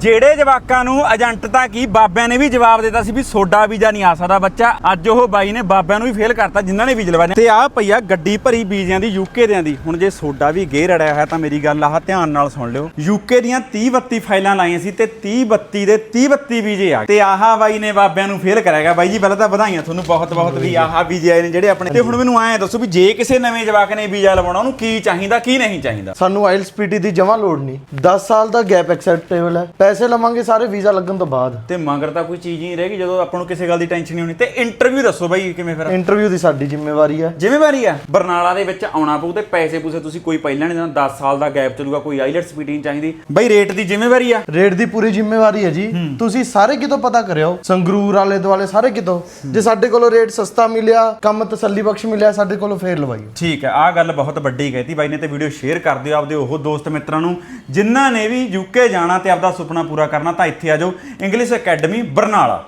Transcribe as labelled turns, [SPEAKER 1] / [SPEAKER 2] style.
[SPEAKER 1] ਜਿਹੜੇ ਜਵਾਕਾਂ ਨੂੰ ਏਜੰਟ ਤਾਂ ਕੀ ਬਾਬਿਆਂ ਨੇ ਵੀ ਜਵਾਬ ਦਿੱਤਾ ਸੀ ਵੀ ਸੋਡਾ ਵੀਜ਼ਾ ਨਹੀਂ ਆ ਸਕਦਾ ਬੱਚਾ, ਅੱਜ ਉਹ ਬਾਈ ਨੇ ਬਾਬਿਆਂ ਨੂੰ ਵੀ ਫੇਲ ਕਰਤਾ, ਜਿਨ੍ਹਾਂ ਨੇ ਵੀਜ਼ਾ ਲਵਾਏ ਤੇ ਆਹ ਪਈਆ ਗੱਡੀ ਭਰੀ ਵੀਜ਼ਿਆਂ ਦੀ ਯੂਕੇ ਦਿਆਂ ਦੀ। ਹੁਣ ਜੇ ਸੋਡਾ ਵੀ ਗੇਰ ਅੜਿਆ ਹੋਇਆ ਤਾਂ ਮੇਰੀ ਗੱਲ ਆਹ ਧਿਆਨ ਨਾਲ ਸੁਣ ਲਿਓ। ਯੂਕੇ ਦੀਆਂ 30 32 ਫਾਈਲਾਂ ਲਾਈਆਂ ਸੀ ਤੇ 30 32 ਦੇ 30 32 ਵੀਜ਼ੇ ਆ ਗਏ। ਤੇ ਆਹ ਬਾਈ ਨੇ ਬਾਬਿਆਂ ਨੂੰ ਫੇਲ ਕਰਿਆਗਾ ਬਾਈ ਜੀ, ਪਹਿਲਾਂ ਤਾਂ ਵਧਾਈਆਂ ਤੁਹਾਨੂੰ ਬਹੁਤ ਬਹੁਤ ਵੀ ਆਹ ਵੀਜ਼ੇ ਆਏ ਨੇ ਜਿਹੜੇ ਆਪਣੇ। ਤੇ ਹੁਣ ਮੈਨੂੰ ਐਂ ਦੱਸੋ ਵੀ ਜੇ ਕਿਸੇ ਨਵੇਂ ਜਵਾਕ ਨੇ ਵੀਜ਼ਾ ਲਵਾਉਣਾ, ਉਹਨੂੰ ਕੀ ਚਾਹੀਦਾ, ਕੀ ਨਹੀਂ ਚਾਹੀਦਾ?
[SPEAKER 2] ਸਾਨੂੰ ਆਇਲਸ ਪੀਟੀ ਦੀ ਜਮਾ ਲੋੜ ਨਹੀਂ। 10 ਸਾਲ ਦਾ ਗੈਪ ਐਕਸੈਪਟੇਬਲ ਹੈ। ਪੈਸੇ ਲਵਾਂਗੇ ਸਾਰੇ ਵੀਜ਼ਾ ਲੱਗਣ ਤੋਂ ਬਾਅਦ।
[SPEAKER 1] ਤੇ ਮਗਰ ਤਾਂ ਕੋਈ ਚੀਜ਼ ਹੀ ਨਹੀਂ ਰਹੇਗੀ ਜਦੋਂ ਆਪਾਂ ਨੂੰ ਕਿਸੇ ਗੱਲ ਦੀ ਟੈਨਸ਼ਨ ਨਹੀਂ ਹੋਣੀ। ਤੇ ਇੰਟਰਵਿਊ ਦੱਸੋ ਬਾਈ ਕਿਵੇਂ ਫਿਰ?
[SPEAKER 2] ਇੰਟਰਵਿਊ ਦੀ ਸਾਡੀ ਜ਼ਿੰਮੇਵਾਰੀ ਹੈ।
[SPEAKER 1] ਜ਼ਿੰਮੇਵਾਰੀ ਆ ਬਰਨਾਲਾ ਦੇ ਵਿੱਚ ਆਉਣਾ ਪਊ ਤੇ ਪੈਸੇ ਪੂਸੇ ਤੁਸੀਂ ਕੋਈ ਪਹਿਲਾਂ ਨਹੀਂ ਦੇਣਾ 10 ਸਾਲ ਦਾ ਗੈਪ ਚੱਲੂਗਾ ਕੋਈ ਆਈਲੈਟਸ ਨਹੀਂ ਚਾਹੀਦੀ। ਬਈ ਰੇਟ ਦੀ ਜ਼ਿੰਮੇਵਾਰੀ ਆ।
[SPEAKER 2] ਰੇਟ ਦੀ ਪੂਰੀ ਜ਼ਿੰਮੇਵਾਰੀ ਹੈ ਜੀ। ਤੁਸੀਂ ਸਾਰੇ ਕਿਤੋਂ ਪਤਾ ਕਰਿਓ? ਸੰਗਰੂਰ ਵਾਲੇ ਦੁਆਲੇ ਸਾਰੇ ਕਿਤੋਂ? ਜੇ ਸਾਡੇ ਕੋਲੋਂ ਰੇਟ ਸਸਤਾ ਮਿਲਿਆ ਕੰਮ ਤਸੱਲੀ ਬਖਸ਼ ਮਿਲਿਆ ਸਾਡੇ ਕੋਲੋਂ ਫੇਰ ਲਵਾਈਓ।
[SPEAKER 1] ਠੀਕ ਹੈ ਆਹ ਗੱਲ ਬਹੁਤ ਵੱਡੀ ਕਹਿਤੀ ਬਾਈ ਨੇ ਤੇ ਵੀਡੀਓ ਸ਼ੇਅਰ ਕਰ ਦਿਓ ਆਪਦੇ ਉਹ ਦੋਸਤ ਮਿੱਤਰਾਂ ਨੂੰ। ਜਿਨ੍ਹਾਂ ਨੇ ਵੀ ਯੂਕੇ ਜਾਣਾ ਤੇ ਆਪਦਾ ਸੁਪਨਾ ਪੂਰਾ ਕਰਨਾ ਤਾਂ ਇੱਥੇ ਆ ਜਾਓ। English academy Barnala.